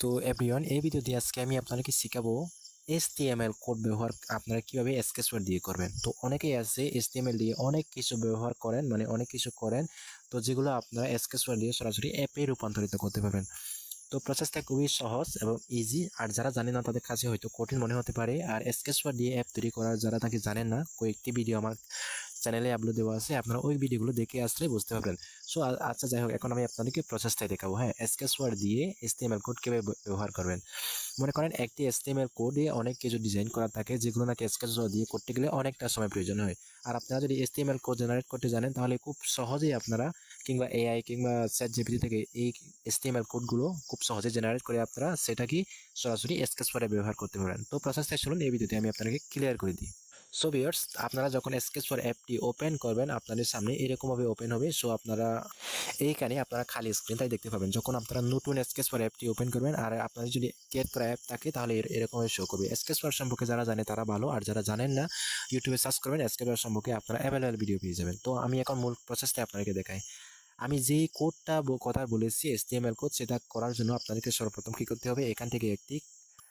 তো এভরিওয়ান এই ভিডিওতে আজকে আমি আপনাদেরকে শেখাবো HTML কোড ব্যবহার আপনারা কীভাবে স্কেচ ওয়ার্ড দিয়ে করবেন। তো অনেকেই আছে HTML দিয়ে অনেক কিছু ব্যবহার করেন মানে অনেক কিছু করেন। তো যেগুলো আপনারা স্কেচ ওয়ার্ড দিয়ে সরাসরি অ্যাপে রূপান্তরিত করতে পারবেন। তো প্রসেসটা খুবই সহজ এবং ইজি আর যারা জানেন না তাদের কাছে হয়তো কঠিন মনে হতে পারে। আর স্কেচ ওয়ার্ড দিয়ে অ্যাপ তৈরি করার যারা তাকে জানেন না, কয়েকটি ভিডিও আমার চ্যানেলে আপলোড দেওয়া আছে, আপনারা ওই ভিডিওগুলো দেখে আসলে বুঝতে পারবেন। সো আচ্ছা যাই হোক, এখন আমি আপনাদেরকে প্রসেসটাই দেখাবো। হ্যাঁ স্কেচ ওয়ার্ড দিয়ে HTML কোড কীভাবে ব্যবহার করবেন? মনে করেন একটি HTML কোডে অনেক কিছু ডিজাইন করা থাকে, যেগুলো নাকি স্কেচ ওয়ার্ড দিয়ে করতে গেলে অনেকটা সময় প্রয়োজন হয়। আর আপনারা যদি HTML কোড জেনারেট করতে জানেন, তাহলে খুব সহজেই আপনারা কিংবা এআই কিংবা চ্যাট জিপিটি থেকে এই HTML কোডগুলো খুব সহজে জেনারেট করে আপনারা সেটা কি সরাসরি স্কেচ ওয়ার্ডে ব্যবহার করতে পারেন। তো প্রসেসটা শুনুন এই ভিডিওতে আমি আপনাকে ক্লিয়ার করে দিই। সো ভিউয়ার্স আপনারা যখন স্কেচ ফর অ্যাপটি ওপেন করবেন, আপনাদের সামনে এরকমভাবে ওপেন হবে। সো আপনারা এইখানে আপনারা খালি স্ক্রিনটাই দেখতে পাবেন। যখন আপনারা নতুন স্কেচ ফর অ্যাপটি ওপেন করবেন, আর আপনাদের যদি ক্রিয়েট করা অ্যাপ থাকে, তাহলে এর- এরকমভাবে শো করবে। স্কেচ ফর সম্পর্কে যারা জানে, তারা ভালো। আর যারা জানেন না ইউটিউবে সার্চ করবেন স্কেচ ফর সম্পর্কে আপনারা অ্যাভেলেবল ভিডিও পেয়ে যাবেন। তো, আমি এখন মূল প্রসেসটা আপনাদেরকে দেখাই। আমি যে কোডটা কথা বলেছি, HTML কোড সেটা করার জন্য আপনাদেরকে সর্বপ্রথম কী করতে হবে? এখান থেকে একটি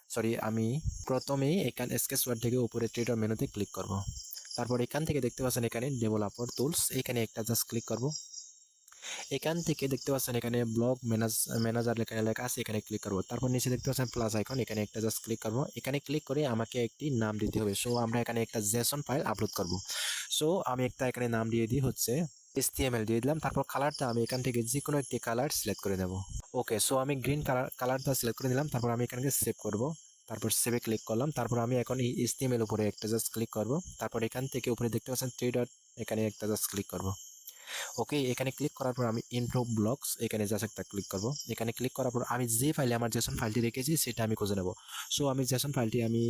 সরি আমি প্রথমেই এখানে স্কেচ ওয়ার্ড থেকে উপরে ট্রেডার মেনুতে ক্লিক করব। তারপর এখান থেকে দেখতে পাচ্ছেন এখানে ডেভেলপার টুলস এখানে একটা জাস্ট ক্লিক করব। এখান থেকে দেখতে পাচ্ছেন এখানে ব্লগ ম্যানেজ ম্যানেজার লেখা লেখা আছে, এখানে ক্লিক করব। তারপর নিচে দেখতে পাচ্ছেন প্লাস আইকন এখানে একটা জাস্ট ক্লিক করব। এখানে ক্লিক করে আমাকে একটি নাম দিতে হবে। সো আমরা এখানে একটা জেসন ফাইল আপলোড করব। সো আমি একটা এখানে নাম দিয়ে দিই হচ্ছে HTML দিয়ে দিলাম, তারপর কালারটা আমি এখান থেকে যে কোনো একটি কালার সিলেক্ট করে নেব। ওকে সো আমি গ্রিন কালার কালারটা সিলেক্ট করে নিলাম, তারপর আমি এখানে সেভ করব। তারপর সেভে ক্লিক করলাম, তারপর আমি এখন এই HTML উপরে একটা জাস্ট ক্লিক করব। তারপর এখান থেকে উপরে দেখতে পাচ্ছেন থ্রি ডট এখানে একটা জাস্ট ক্লিক করব। ওকে এখানে ক্লিক করার পর আমি ইনপ্রুভ ব্লগস এখানে জাস্ট একটা ক্লিক করব। এখানে ক্লিক করার পর আমি যে ফাইলে আমার জেসন ফাইলটি রেখেছি, সেটা আমি খুঁজে নেব। সো আমি জেসন ফাইলটি আমি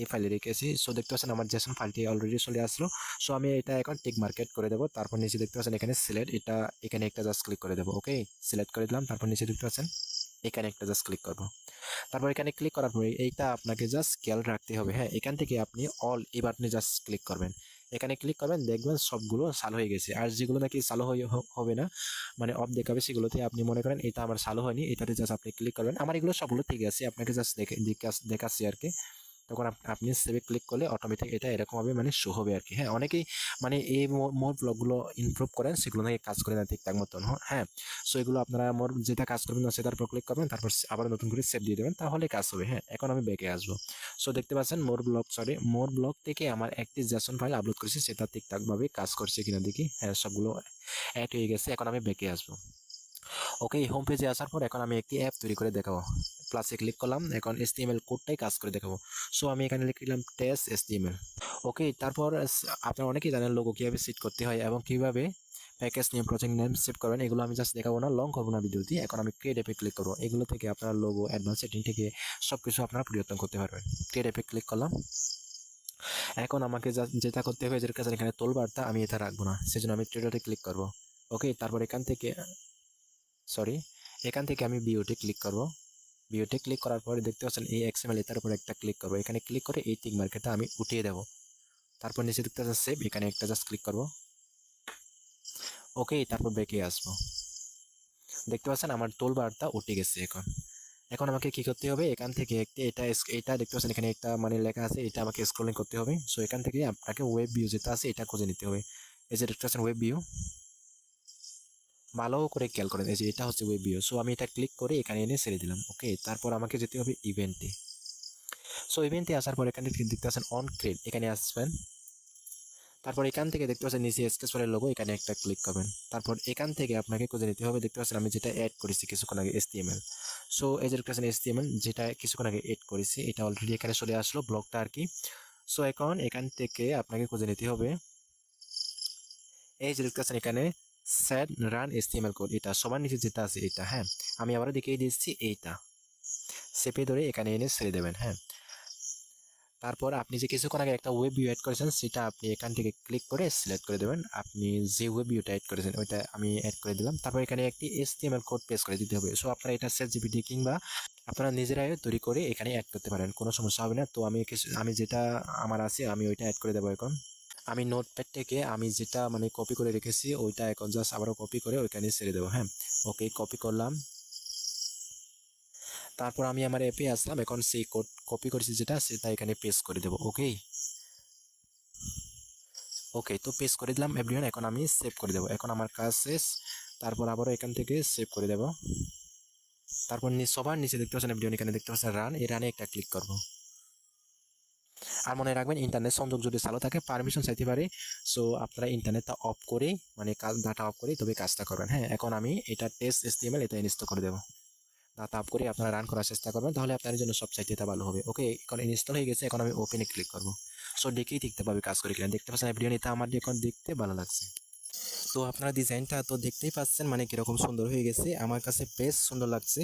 এই ফাইলে রেখেছি। সো দেখতে পাচ্ছেন আমার জেসন ফাইলটি অলরেডি চলে আসলো। সো আমি এটা এখন টিক মার্কেট করে দেবো। তারপর নিচে দেখতে পাচ্ছেন এখানে সিলেক্ট এটা এখানে একটা জাস্ট ক্লিক করে দেবো ওকে সিলেক্ট করে দিলাম। তারপর নিচে দেখতে পাচ্ছেন এখানে একটা জাস্ট ক্লিক করব। তারপর এখানে ক্লিক করার পরে এইটা আপনাকে জাস্ট খেয়াল রাখতে হবে হ্যাঁ? এখান থেকে আপনি অল এই বাটনে জাস্ট ক্লিক করবেন। এখানে ক্লিক করবেন, দেখবেন সবগুলো চালু হয়ে গেছে। আর যেগুলো নাকি চালু হয়ে হবে না মানে অফ দেখাবে সেগুলোতে আপনি মনে করেন এটা আমার চালু হয়নি, এটাতে জাস্ট আপনি ক্লিক করবেন। আমার এগুলো সবগুলো ঠিক আছে, আপনাকে জাস্ট দেখে, দেখাচ্ছি আর কি। তখন আপ- আপনি সেভে ক্লিক করলে অটোমেটিক এটা এরকম হবে মানে শো হবে আর কি হ্যাঁ অনেকেই মানে এই মোর ব্লগগুলো ইমপ্রুভ করেন, সেগুলো নাকি কাজ করে না ঠিকঠাক মতন হ্যাঁ। সো এগুলো আপনারা মোর যেটা কাজ করবেন না সেটার উপর ক্লিক করবেন, তারপর আবার নতুন করে সেভ দিয়ে দেবেন, তাহলে কাজ হবে হ্যাঁ। এখন আমি ব্যাকে আসব। সো দেখতে পাচ্ছেন more blog sorry more blog থেকে আমার একটি জেসন ফাইল আপলোড করেছি, সেটা ঠিকঠাকভাবে কাজ করছে কিনা দেখি। হ্যাঁ সবগুলো অ্যাড হয়ে গেছে, এখন আমি ব্যাকে আসব। ওকে এই হোম পেজে আসার পর এখন আমি একটি অ্যাপ তৈরি করে দেখাবো। প্লাসে ক্লিক করলাম, এখন HTML কোডটাই কাজ করে দেখাবো। সো আমি এখানে লিখে দিলাম টেস্ট HTML ওকে তারপর আপনারা অনেকেই জানেন লোগো কীভাবে সেট করতে হয় এবং কীভাবে প্যাকেজ নিয়ে প্রজেক্ট নেম সেভ করবেন এগুলো আমি জাস্ট দেখাবো না লং করব না ভিডিওটি। এখন আমি ক্রিয়েট অ্যাপে ক্লিক করব। এগুলো থেকে আপনারা লোগো অ্যাডভান্স সেটিং থেকে সব কিছু আপনারা পরিবর্তন করতে পারবেন। ক্রিয়েট অ্যাপে ক্লিক করলাম। এখন আমাকে যেটা করতে হবে যেটা কাছে এখানে তোলবারটা আমি এটা রাখব না। সেজন্য আমি ট্রেডারে ক্লিক করব। ওকে তারপর এখান থেকে সরি এখান থেকে আমি বিওতে ক্লিক করব। বিওতে ক্লিক করার পরে দেখতে পাচ্ছেন এই এক্সএমএল এটার উপর একটা ক্লিক করব। এখানে ক্লিক করে এই টিক মার্কেটটা আমি উঠিয়ে দেব। তারপর নিচে দেখতে পাচ্ছেন সেভ এখানে একটা জাস্ট ক্লিক করব। ওকে তারপর ব্যাকে আসব। দেখতে পাচ্ছেন আমার টোলবারটা উঠে গেছে এখন। এখন আমাকে কি করতে হবে? এখান থেকে একটি, এটা এটা দেখতে পাচ্ছেন এখানে একটা মানে লেখা আছে, এটা আমাকে স্ক্রলিং করতে হবে। সো এখান থেকে আপনাকে ওয়েব ভিউ যেটা আছে, এটা খুঁজে নিতে হবে। এই যে দেখতে পাচ্ছেন ওয়েব ভিউ ভালো করে খেয়াল করেন এই যে এটা হচ্ছে ওয়েব ভিউ সো আমি এটা ক্লিক করে এখানে এনে ছেড়ে দিলাম। ওকে তারপর আমাকে যেতে হবে ইভেন্টে সো ইভেন্টে আসার পর এখানে দেখতে পাচ্ছেন অন ক্রেড এখানে আসবেন। তারপর এখান থেকে দেখতে পাচ্ছেন নিচে স্কেচ ফাইলের লোগো এখানে একটা ক্লিক করবেন। তারপর এখান থেকে আপনাকে খুঁজে নিতে হবে। দেখতে পাচ্ছেন আমি যেটা অ্যাড করেছি কিছুক্ষণ আগে HTML সো এই যে দেখতে পাচ্ছেন যেটা কিছুক্ষণ আগে এড করেছি, এটা অলরেডি এখানে চলে আসলো ব্লগটা আর কি। সো এখন এখান থেকে আপনাকে খুঁজে নিতে হবে। এই যে দেখতে পাচ্ছেন এখানে সেট রান HTML কোড এটা সবার নিচে যেটা আছে এটা হ্যাঁ? আমি আবারও দেখিয়ে দিচ্ছি এইটা। চেপে ধরে এখানে এনে ছেড়ে দেবেন হ্যাঁ? তারপর আপনি যে কিছুক্ষণ আগে একটা ওয়েব ভিউ অ্যাড করেছেন, সেটা আপনি এখান থেকে ক্লিক করে সিলেক্ট করে দেবেন। আপনি যে ওয়েব ভিউটা অ্যাড করেছেন, ওইটা আমি অ্যাড করে দিলাম। তারপর এখানে একটি HTML কোড পেস্ট করে দিতে হবে। সো আপনারা এটা সেট জিপিটি কিংবা আপনারা নিজেরাই তৈরি করে এখানে অ্যাড করতে পারেন, কোনো সমস্যা হবে না। তো আমি কিছু, আমি যেটা, আমার আছে, আমি ওইটা অ্যাড করে দেবো এখন। আমি নোটপ্যাড থেকে আমি যেটা মানে কপি করে রেখেছি, ওইটা এখন জাস্ট আবারও কপি করে ওইখানে ছেড়ে দেবো হ্যাঁ? ওকে কপি করলাম। তারপর আমি আমার অ্যাপে আসলাম, এখন সেই কোড কপি করেছি যেটা, সেটা এখানে পেস্ট করে দেবো ওকে ওকে তো পেস্ট করে দিলাম এভরিওয়ান এখন আমি সেভ করে দেবো, এখন আমার কাজ শেষ। তারপর আবারও এখান থেকে সেভ করে দেবো। তারপর সবার নিচে দেখতে পাচ্ছেন এভরিওয়ান এখানে দেখতে পাচ্ছেন রান এই রানে একটা ক্লিক করব। আর মনে রাখবেন ইন্টারনেট সংযোগ যদি চালু থাকে পারমিশন চাইতে পারে। সো আপনারা ইন্টারনেটটা অফ করে মানে কাজ ডাটা অফ করে তবে কাজটা করবেন। হ্যাঁ এখন আমি এটা টেস্ট এসটিএমএল এটা ইনস্টল করে দেবো। ডাটা অফ করে আপনারা রান করার চেষ্টা করবেন, তাহলে আপনার জন্য সব চাইতে এটা ভালো হবে। ওকে এখন ইনস্টল হয়ে গেছে, এখন আমি ওপেনে ক্লিক করব। সো দেখেই দেখতে পাবে কাজ করে কিনা। দেখতে পাচ্ছেন ভিডিও নিতে আমার এখন দেখতে ভালো লাগছে। তো আপনারা ডিজাইনটা তো দেখতেই পাচ্ছেন মানে কীরকম সুন্দর হয়ে গেছে। আমার কাছে বেশ সুন্দর লাগছে।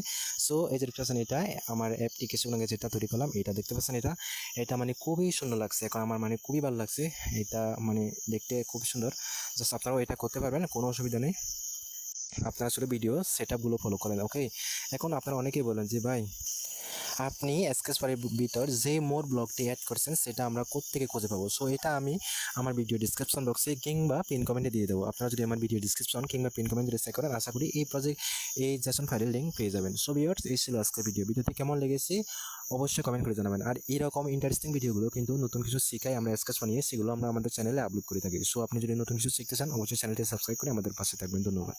সো এই যে দেখতে পাচ্ছেন এটা, আমার অ্যাপ্লিকেশন আগে যেটা তৈরি করলাম, এটা দেখতে পাচ্ছেন এটা। এটা মানে খুবই সুন্দর লাগছে, এখন আমার মানে খুবই ভালো লাগছে। এটা মানে দেখতে খুব সুন্দর। জাস্ট আপনারাও এটা করতে পারবেন, কোনো অসুবিধা নেই। আপনারা আসলে ভিডিও সেট আপগুলো ফলো করেন ওকে এখন আপনারা অনেকেই বলেন যে, ভাই আপনি স্কেচ বারের ভিতর যে মোর ব্লগটি অ্যাড করছেন, সেটা আমরা কোত্থেকে খুঁজে পাবো? সো এটা আমি আমার ভিডিও ডিসক্রিপশন বক্সে কিংবা পিন কমেন্টে দিয়ে দেবো। আপনারা যদি আমার ভিডিও ডিসক্রিপশন কিংবা পিন কমেন্ট চেক করেন, আশা করি এই প্রজেক্ট এই জেসন ফাইলের লিঙ্ক পেয়ে যাবেন। সো ভিউয়ার্স এই ছিল আজকের ভিডিও ভিডিওটি কেমন লেগেছে অবশ্যই কমেন্ট করে জানাবেন। আর এরকম ইন্টারেস্টিং ভিডিওগুলো কিন্তু নতুন কিছু শিখাই আমরা স্কেচ বানিয়ে সেগুলো আমরা আমাদের চ্যানেলে আপলোড করে থাকি। সো আপনি যদি নতুন কিছু শিখতে চান, অবশ্যই চ্যানেলটি সাবস্ক্রাইব করে আমাদের পাশে থাকবেন। ধন্যবাদ।